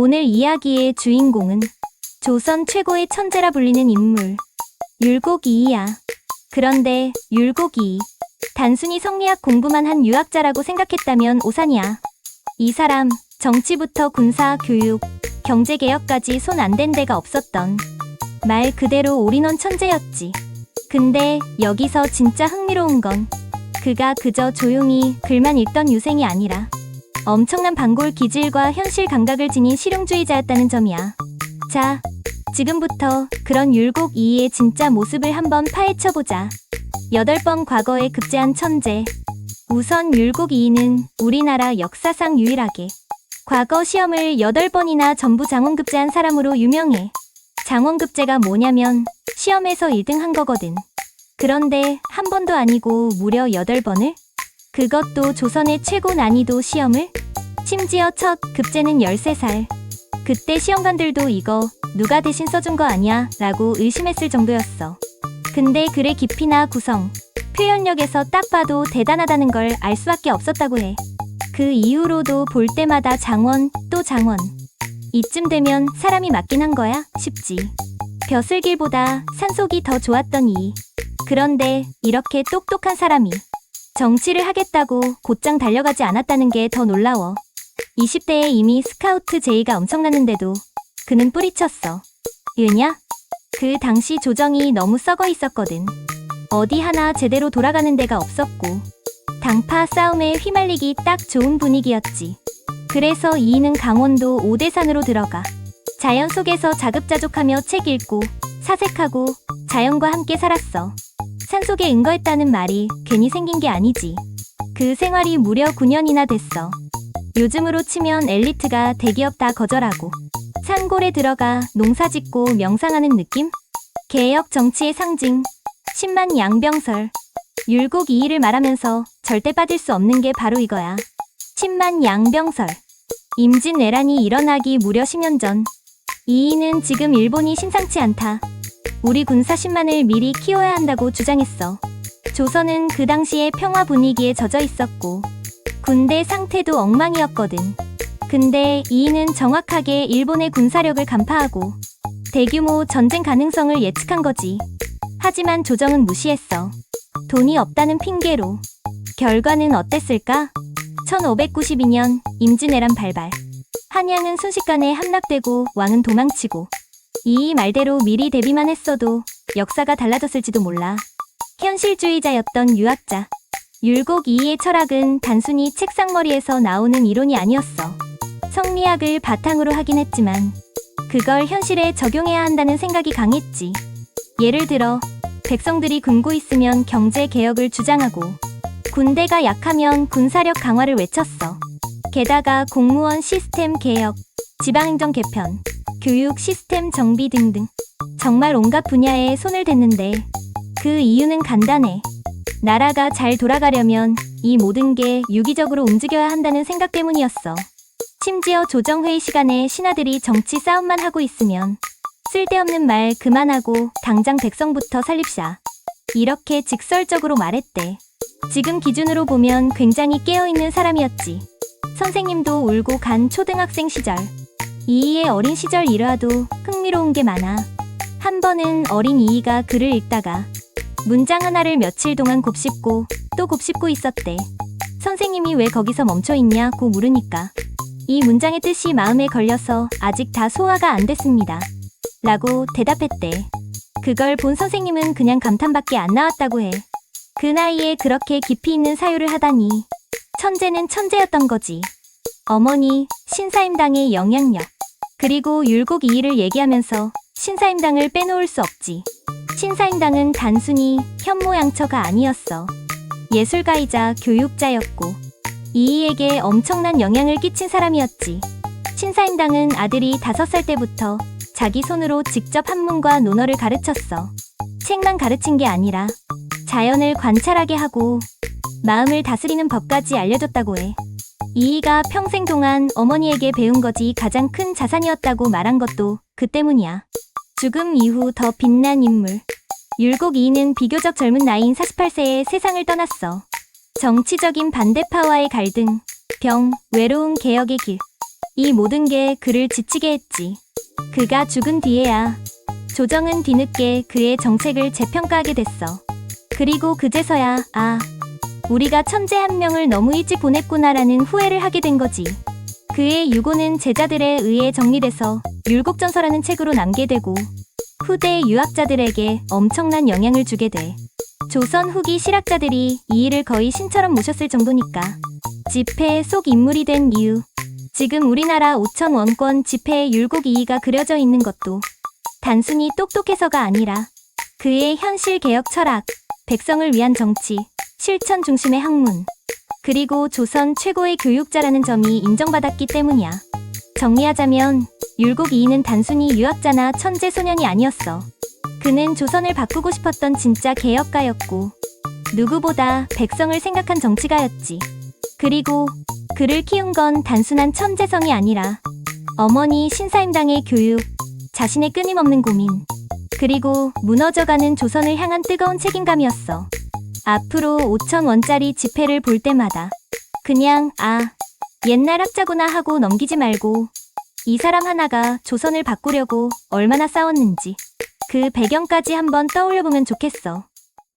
오늘 이야기의 주인공은 조선 최고의 천재라 불리는 인물 율곡이이야. 그런데 율곡이 단순히 성리학 공부만 한 유학자라고 생각했다면 오산이야. 이 사람 정치부터 군사, 교육, 경제개혁까지 손 안 댄 데가 없었던 말 그대로 올인원 천재였지. 근데 여기서 진짜 흥미로운 건 그가 그저 조용히 글만 읽던 유생이 아니라 엄청난 반골 기질과 현실 감각을 지닌 실용주의자였다는 점이야. 자, 지금부터 그런 율곡 이이의 진짜 모습을 한번 파헤쳐보자. 여덟 번 과거에 급제한 천재. 우선 율곡 이이는 우리나라 역사상 유일하게 과거 시험을 여덟 번이나 전부 장원급제한 사람으로 유명해. 장원급제가 뭐냐면 시험에서 1등 한 거거든. 그런데 한 번도 아니고 무려 여덟 번을? 그것도 조선의 최고 난이도 시험을? 심지어 첫 급제는 13살. 그때 시험관들도 이거 누가 대신 써준 거 아니야? 라고 의심했을 정도였어. 근데 글의 깊이나 구성, 표현력에서 딱 봐도 대단하다는 걸 알 수밖에 없었다고 해. 그 이후로도 볼 때마다 장원, 또 장원. 이쯤 되면 사람이 맞긴 한 거야? 싶지. 벼슬길보다 산속이 더 좋았던 이. 그런데 이렇게 똑똑한 사람이 정치를 하겠다고 곧장 달려가지 않았다는 게 더 놀라워. 20대에 이미 스카우트 제의가 엄청났는데도 그는 뿌리쳤어. 왜냐? 그 당시 조정이 너무 썩어 있었거든. 어디 하나 제대로 돌아가는 데가 없었고 당파 싸움에 휘말리기 딱 좋은 분위기였지. 그래서 이인은 강원도 오대산으로 들어가 자연 속에서 자급자족하며 책 읽고 사색하고 자연과 함께 살았어. 산속에 은거했다는 말이 괜히 생긴 게 아니지. 그 생활이 무려 9년이나 됐어. 요즘으로 치면 엘리트가 대기업 다 거절하고 산골에 들어가 농사 짓고 명상하는 느낌? 개혁 정치의 상징, 10만 양병설, 율곡 이의를 말하면서 절대 빠질 수 없는 게 바로 이거야. 10만 양병설. 임진왜란이 일어나기 무려 10년 전. 이의는 지금 일본이 심상치 않다. 우리 군사 10만을 미리 키워야 한다고 주장했어. 조선은 그 당시에 평화 분위기에 젖어 있었고, 군대 상태도 엉망이었거든. 근데 이인은 정확하게 일본의 군사력을 간파하고 대규모 전쟁 가능성을 예측한 거지. 하지만 조정은 무시했어. 돈이 없다는 핑계로. 결과는 어땠을까? 1592년 임진왜란 발발. 한양은 순식간에 함락되고 왕은 도망치고 이 말대로 미리 대비만 했어도 역사가 달라졌을지도 몰라. 현실주의자였던 유학자. 율곡 이이의 철학은 단순히 책상머리에서 나오는 이론이 아니었어. 성리학을 바탕으로 하긴 했지만 그걸 현실에 적용해야 한다는 생각이 강했지. 예를 들어 백성들이 굶고 있으면 경제 개혁을 주장하고 군대가 약하면 군사력 강화를 외쳤어. 게다가 공무원 시스템 개혁, 지방행정 개편, 교육 시스템 정비 등등 정말 온갖 분야에 손을 댔는데 그 이유는 간단해. 나라가 잘 돌아가려면 이 모든 게 유기적으로 움직여야 한다는 생각 때문이었어. 심지어 조정회의 시간에 신하들이 정치 싸움만 하고 있으면 쓸데없는 말 그만하고 당장 백성부터 살립시다. 이렇게 직설적으로 말했대. 지금 기준으로 보면 굉장히 깨어있는 사람이었지. 선생님도 울고 간 초등학생 시절. 이이의 어린 시절 일화도 흥미로운 게 많아. 한 번은 어린 이이가 글을 읽다가 문장 하나를 며칠 동안 곱씹고 또 곱씹고 있었대. 선생님이 왜 거기서 멈춰 있냐고 물으니까 이 문장의 뜻이 마음에 걸려서 아직 다 소화가 안 됐습니다. 라고 대답했대. 그걸 본 선생님은 그냥 감탄밖에 안 나왔다고 해. 그 나이에 그렇게 깊이 있는 사유를 하다니. 천재는 천재였던 거지. 어머니, 신사임당의 영향력. 그리고 율곡 이의를 얘기하면서 신사임당을 빼놓을 수 없지. 신사임당은 단순히 현모양처가 아니었어. 예술가이자 교육자였고, 이이에게 엄청난 영향을 끼친 사람이었지. 신사임당은 아들이 다섯 살 때부터 자기 손으로 직접 한문과 논어를 가르쳤어. 책만 가르친 게 아니라 자연을 관찰하게 하고 마음을 다스리는 법까지 알려줬다고 해. 이이가 평생 동안 어머니에게 배운 것이 가장 큰 자산이었다고 말한 것도 그 때문이야. 죽음 이후 더 빛난 인물. 율곡 이이는 비교적 젊은 나이인 48세에 세상을 떠났어. 정치적인 반대파와의 갈등, 병, 외로운 개혁의 길. 이 모든 게 그를 지치게 했지. 그가 죽은 뒤에야 조정은 뒤늦게 그의 정책을 재평가하게 됐어. 그리고 그제서야 아 우리가 천재 한 명을 너무 일찍 보냈구나라는 후회를 하게 된 거지. 그의 유고는 제자들에 의해 정리돼서 율곡전서라는 책으로 남게 되고 후대 유학자들에게 엄청난 영향을 주게 돼. 조선 후기 실학자들이 이 일을 거의 신처럼 모셨을 정도니까. 지폐의 속 인물이 된 이유. 지금 우리나라 5천 원권 지폐에 율곡 이이가 그려져 있는 것도 단순히 똑똑해서가 아니라 그의 현실 개혁 철학, 백성을 위한 정치, 실천 중심의 학문, 그리고 조선 최고의 교육자라는 점이 인정받았기 때문이야. 정리하자면 율곡 이이는 단순히 유학자나 천재 소년이 아니었어. 그는 조선을 바꾸고 싶었던 진짜 개혁가였고 누구보다 백성을 생각한 정치가였지. 그리고 그를 키운 건 단순한 천재성이 아니라 어머니 신사임당의 교육, 자신의 끊임없는 고민, 그리고 무너져가는 조선을 향한 뜨거운 책임감이었어. 앞으로 5천 원짜리 지폐를 볼 때마다 그냥 아 옛날 학자구나 하고 넘기지 말고 이 사람 하나가 조선을 바꾸려고 얼마나 싸웠는지 그 배경까지 한번 떠올려보면 좋겠어.